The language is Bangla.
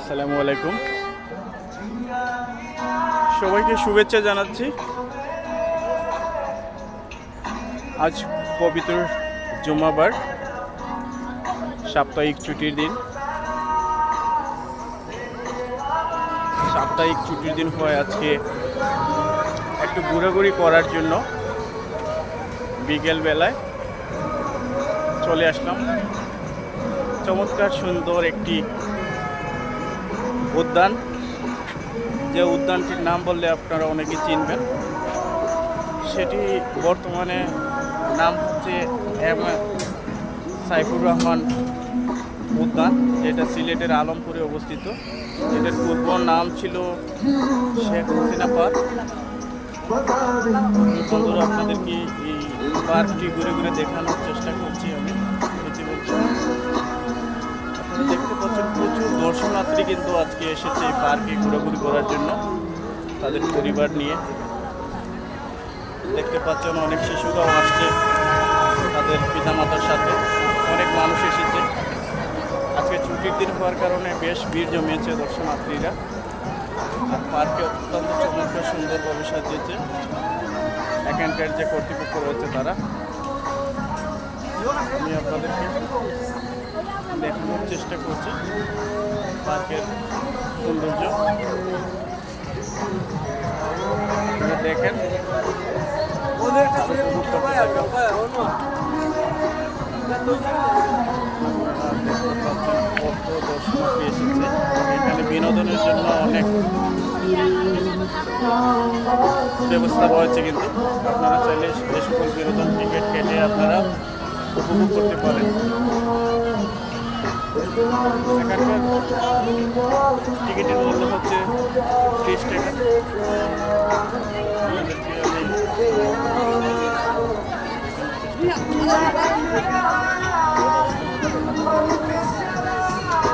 আসসালামু আলাইকুম। সবাইকে শুভেচ্ছা জানাচ্ছি। আজ পবিত্র জুমাবার, সাপ্তাহিক ছুটির দিন। সাপ্তাহিক ছুটির দিন হয় আজকে একটু ঘোরাঘুরি করার জন্য। বিকেল বেলায় চলে আসলাম। চমৎকার সুন্দর একটি উদ্যান। যে উদ্যানটির নাম বললে আপনারা অনেকে চিনবেন। সেটি বর্তমানে নাম হচ্ছে এম সাইফুর রহমান উদ্যান। যেটা সিলেটের আলমপুরে অবস্থিত। এটার পূর্ব নাম ছিল শেখ হাসিনা পার্ক। আপনাদেরকে এই পার্কটি ঘুরে ঘুরে দেখানোর চেষ্টা করছি আমি। ইতিমধ্যে দর্শনার্থী কিন্তু আজকে এসেছে এই পার্কে ঘোরাঘুরি করার জন্য, তাদের পরিবার নিয়ে। দেখতে পাচ্ছেন অনেক শিশুরাও আসছে তাদের পিতামাতার সাথে। অনেক মানুষ এসেছে। আজকে ছুটির দিন হওয়ার কারণে বেশ ভিড় জমিয়েছে দর্শনার্থীরা। আর পার্কে অত্যন্ত চমৎকার সুন্দরভাবে সাজিয়েছে। এখানকার যে কর্তৃপক্ষ রয়েছে তারা। আমি আপনাদেরকে দেখানোর চেষ্টা করছি। পার্কের সৌন্দর্য। দেখেন। এখানে বিনোদনের জন্য অনেক ব্যবস্থা রয়েছে কিন্তু। আপনারা চাইলে এই সকল বিনোদন টিকিট কেটে আপনারা উপভোগ করতে পারেন। এখানকার টিকিটের মূল্য হচ্ছে ত্রিশ টাকা Yeah.